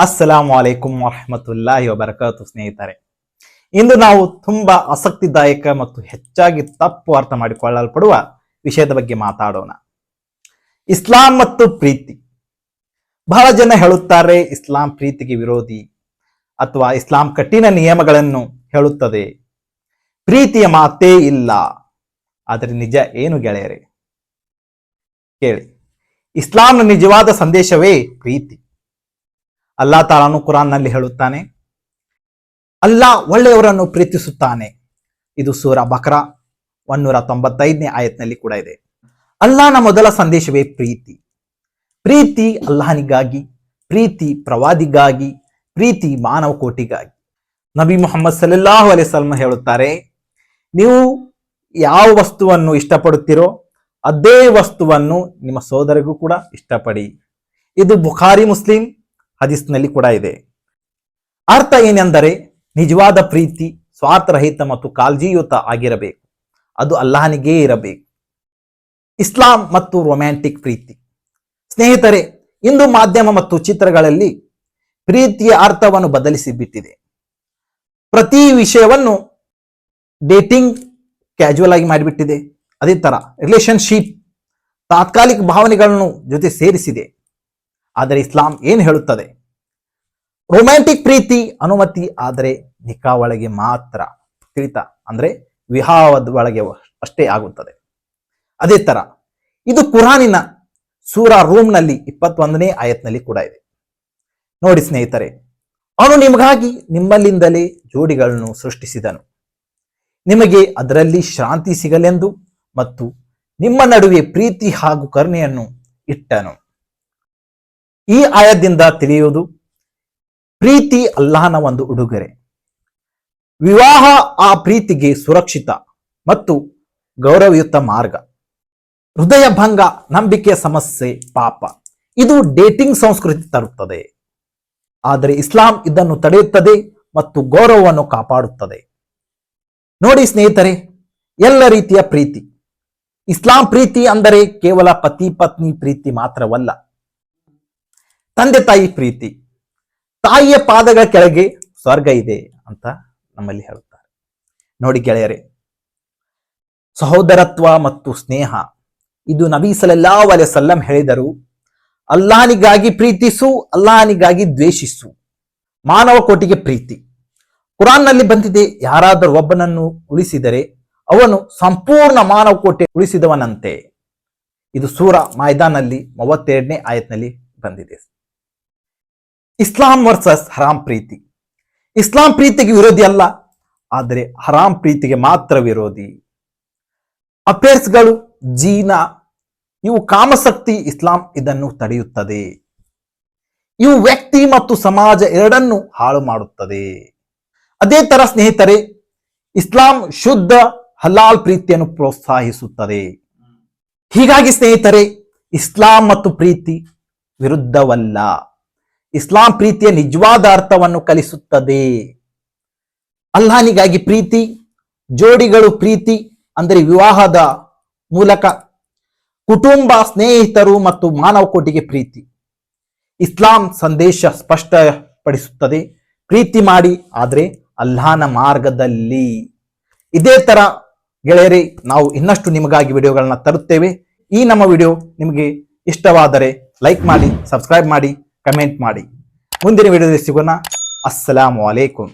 ಅಸ್ಸಲಾಂ ವಲೈಕುಂ ವರಹಮತುಲ್ಲಾಹಿ ವಬರಕಾತು ಸ್ನೇಹಿತರೆ. ಇಂದು ನಾವು ತುಂಬಾ ಆಸಕ್ತಿದಾಯಕ ಮತ್ತು ಹೆಚ್ಚಾಗಿ ತಪ್ಪು ಅರ್ಥ ಮಾಡಿಕೊಳ್ಳಲ್ಪಡುವ ವಿಷಯದ ಬಗ್ಗೆ ಮಾತಾಡೋಣ. ಇಸ್ಲಾಂ ಮತ್ತು ಪ್ರೀತಿ. ಬಹಳ ಜನ ಹೇಳುತ್ತಾರೆ, ಇಸ್ಲಾಂ ಪ್ರೀತಿಗೆ ವಿರೋಧಿ ಅಥವಾ ಇಸ್ಲಾಂ ಕಠಿಣ ನಿಯಮಗಳನ್ನು ಹೇಳುತ್ತದೆ. ಪ್ರೀತಿಯ ಮಾತೇ ಇಲ್ಲ. ಆದರೆ ನಿಜ ಏನು ಗೆಳೆಯರೆ? ಕೇಳಿ. ಇಸ್ಲಾಂನ ನಿಜವಾದ ಸಂದೇಶವೇ ಪ್ರೀತಿ. ಅಲ್ಲಾ ತಾಲಾನು ಕುರಾನ್ನಲ್ಲಿ ಹೇಳುತ್ತಾನೆ. ಅಲ್ಲಾ ಒಳ್ಳೆಯವರನ್ನು ಪ್ರೀತಿಸುತ್ತಾನೆ. ಇದು ಸೂರ ಬಕ್ರಾ ಒನ್ನೂರ ತೊಂಬತ್ತೈದನೇ ಆಯತ್ನಲ್ಲಿ ಕೂಡ ಇದೆ. ಅಲ್ಲಾನ ಮೊದಲ ಸಂದೇಶವೇ ಪ್ರೀತಿ. ಪ್ರೀತಿ ಅಲ್ಲಾಹನಿಗಾಗಿ, ಪ್ರೀತಿ ಪ್ರವಾದಿಗಾಗಿ, ಪ್ರೀತಿ ಮಾನವ ಕೋಟಿಗಾಗಿ ನಬಿ ಮುಹಮ್ಮದ್ ಸಲ್ಲಾಹು ಅಲೈವಲ್ಮ ಹೇಳುತ್ತಾರೆ, ನೀವು ಯಾವ ವಸ್ತುವನ್ನು ಇಷ್ಟಪಡುತ್ತೀರೋ ಅದೇ ವಸ್ತುವನ್ನು ನಿಮ್ಮ ಸೋದರಿಗೂ ಕೂಡ ಇಷ್ಟಪಡಿ. ಇದು ಬುಖಾರಿ, ಮುಸ್ಲಿಂ ಹದೀಸ್ನಲ್ಲಿ ಕೂಡ ಇದೆ. ಅರ್ಥ ಏನೆಂದರೆ ನಿಜವಾದ ಪ್ರೀತಿ, ಸ್ವಾರ್ಥರಹಿತ ಮತ್ತು ಕಾಳಜಿಯುತ ಆಗಿರಬೇಕು. ಅದು ಅಲ್ಲಾಹನಿಗೇ ಇರಬೇಕು. ಇಸ್ಲಾಂ ಮತ್ತು ರೊಮ್ಯಾಂಟಿಕ್ ಪ್ರೀತಿ. ಸ್ನೇಹಿತರೆ, ಇಂದು ಮಾಧ್ಯಮ ಮತ್ತು ಚಿತ್ರಗಳಲ್ಲಿ ಪ್ರೀತಿಯ ಅರ್ಥವನ್ನು ಬದಲಿಸಿ ಬಿಟ್ಟಿದೆ. ಪ್ರತಿ ವಿಷಯವನ್ನು ಡೇಟಿಂಗ್ ಕ್ಯಾಜುವಲ್ ಆಗಿ ಮಾಡಿಬಿಟ್ಟಿದೆ. ಅದೇ ತರ ರಿಲೇಶನ್ಶಿಪ್ ತಾತ್ಕಾಲಿಕ ಭಾವನೆಗಳನ್ನು ಜೊತೆ ಸೇರಿಸಿದೆ. ಆದರೆ ಇಸ್ಲಾಂ ಏನು ಹೇಳುತ್ತದೆ? ರೊಮ್ಯಾಂಟಿಕ್ ಪ್ರೀತಿ, ಅನುಮತಿ ಆದರೆ ನಿಖಾ ಒಳಗೆ ಮಾತ್ರ ತಿಳಿತಾ, ಅಂದ್ರೆ ವಿವಾಹದ ಒಳಗೆ ಅಷ್ಟೇ ಆಗುತ್ತದೆ. ಅದೇ ತರ, ಇದು ಕುರಾನಿನ ಸೂರ ರೂಮ್ನಲ್ಲಿ ಇಪ್ಪತ್ತೊಂದನೇ ಆಯತ್ನಲ್ಲಿ ಕೂಡ ಇದೆ. ನೋಡಿ ಸ್ನೇಹಿತರೆ, ಅವನು ನಿಮಗಾಗಿ ನಿಮ್ಮಲ್ಲಿಂದಲೇ ಜೋಡಿಗಳನ್ನು ಸೃಷ್ಟಿಸಿದನು. ನಿಮಗೆ ಅದರಲ್ಲಿ ಶಾಂತಿ ಸಿಗಲೆಂದು ಮತ್ತು ನಿಮ್ಮ ನಡುವೆ ಪ್ರೀತಿ ಹಾಗೂ ಕರುಣೆಯನ್ನು ಇಟ್ಟನು. ಈ ಆಯದಿಂದ ತಿಳಿಯುವುದು ಪ್ರೀತಿ ಅಲ್ಲಾಹನ ಒಂದು ಉಡುಗೊರೆ. ವಿವಾಹ ಆ ಪ್ರೀತಿಗೆ ಸುರಕ್ಷಿತ ಮತ್ತು ಗೌರವಯುತ ಮಾರ್ಗ. ಹೃದಯ ಭಂಗ, ನಂಬಿಕೆಯ ಸಮಸ್ಯೆ, ಪಾಪ. ಇದು ಡೇಟಿಂಗ್ ಸಂಸ್ಕೃತಿ ತರುತ್ತದೆ. ಆದರೆ ಇಸ್ಲಾಂ ಇದನ್ನು ತಡೆಯುತ್ತದೆ ಮತ್ತು ಗೌರವವನ್ನು ಕಾಪಾಡುತ್ತದೆ. ನೋಡಿ ಸ್ನೇಹಿತರೆ, ಎಲ್ಲ ರೀತಿಯ ಪ್ರೀತಿ. ಇಸ್ಲಾಂ ಪ್ರೀತಿ ಅಂದರೆ ಕೇವಲ ಪತಿ ಪತ್ನಿ ಪ್ರೀತಿ ಮಾತ್ರವಲ್ಲ. ತಂದೆ ತಾಯಿ ಪ್ರೀತಿ, ತಾಯಿಯ ಪಾದಗಳ ಕೆಳಗೆ ಸ್ವರ್ಗ ಇದೆ ಅಂತ ನಮ್ಮಲ್ಲಿ ಹೇಳುತ್ತಾರೆ. ನೋಡಿ ಗೆಳೆಯರೆ, ಸಹೋದರತ್ವ ಮತ್ತು ಸ್ನೇಹ, ಇದು ನಬಿ ಅಲೆ ಸಲ್ಲಂ ಹೇಳಿದರು ಅಲ್ಲಾನಿಗಾಗಿ ಪ್ರೀತಿಸು ಅಲ್ಲಾನಿಗಾಗಿ ದ್ವೇಷಿಸು. ಮಾನವ ಕೋಟಿಗೆ ಪ್ರೀತಿ. ಕುರಾನ್ನಲ್ಲಿ ಬಂದಿದೆ, ಯಾರಾದರೂ ಒಬ್ಬನನ್ನು ಉಳಿಸಿದರೆ ಅವನು ಸಂಪೂರ್ಣ ಮಾನವ ಕೋಟೆ ಉಳಿಸಿದವನಂತೆ. ಇದು ಸೂರ ಮೈದಾನಲ್ಲಿ ಮೂವತ್ತೆರಡನೇ ಆಯತ್ನಲ್ಲಿ ಬಂದಿದೆ. ಇಸ್ಲಾಂ ವರ್ಸಸ್ ಹರಾಮ್ ಪ್ರೀತಿ. ಇಸ್ಲಾಂ ಪ್ರೀತಿಗೆ ವಿರೋಧಿ ಅಲ್ಲ, ಆದರೆ ಹರಾಮ್ ಪ್ರೀತಿಗೆ ಮಾತ್ರ ವಿರೋಧಿ. ಅಫೇರ್ಸ್ಗಳು ಜೀನ, ಇವು ಕಾಮಶಕ್ತಿ ಇಸ್ಲಾಂ ಇದನ್ನು ತಡೆಯುತ್ತದೆ. ಇವು ವ್ಯಕ್ತಿ ಮತ್ತು ಸಮಾಜ ಎರಡನ್ನು ಹಾಳು ಮಾಡುತ್ತದೆ. ಅದೇ ತರ ಸ್ನೇಹಿತರೆ, ಇಸ್ಲಾಂ ಶುದ್ಧ, ಹಲಾಲ್ ಪ್ರೀತಿಯನ್ನು ಪ್ರೋತ್ಸಾಹಿಸುತ್ತದೆ. ಹೀಗಾಗಿ ಸ್ನೇಹಿತರೆ, ಇಸ್ಲಾಂ ಮತ್ತು ಪ್ರೀತಿ ವಿರುದ್ಧವಲ್ಲ. ಇಸ್ಲಾಂ ಪ್ರೀತಿಯ ನಿಜವಾದ ಅರ್ಥವನ್ನು ಕಲಿಸುತ್ತದೆ. ಅಲ್ಲಾನಿಗಾಗಿ ಪ್ರೀತಿ, ಜೋಡಿಗಳು ಪ್ರೀತಿ, ಅಂದರೆ ವಿವಾಹದ ಮೂಲಕ ಕುಟುಂಬ ಸ್ನೇಹಿತರು ಮತ್ತು ಮಾನವ ಕೋಟಿಗೆ ಪ್ರೀತಿ. ಇಸ್ಲಾಂ ಸಂದೇಶ ಸ್ಪಷ್ಟಪಡಿಸುತ್ತದೆ. ಪ್ರೀತಿ ಮಾಡಿ, ಆದರೆ ಅಲ್ಲಾಹನ ಮಾರ್ಗದಲ್ಲಿ. ಇದೇ ತರ ಗೆಳೆಯರೇ, ನಾವು ಇನ್ನಷ್ಟು ನಿಮಗಾಗಿ ವಿಡಿಯೋಗಳನ್ನ ತರುತ್ತೇವೆ. ಈ ನಮ್ಮ ವಿಡಿಯೋ ನಿಮಗೆ ಇಷ್ಟವಾದರೆ ಲೈಕ್ ಮಾಡಿ, ಸಬ್ಸ್ಕ್ರೈಬ್ ಮಾಡಿ. ಕಮೆಂಟ್ ಮಾಡಿ. ಮುಂದಿನ ವಿಡಿಯೋದಲ್ಲಿ ಸಿಗೋಣ. ಅಸ್ಸಲಾಮು ವಲೈಕುಂ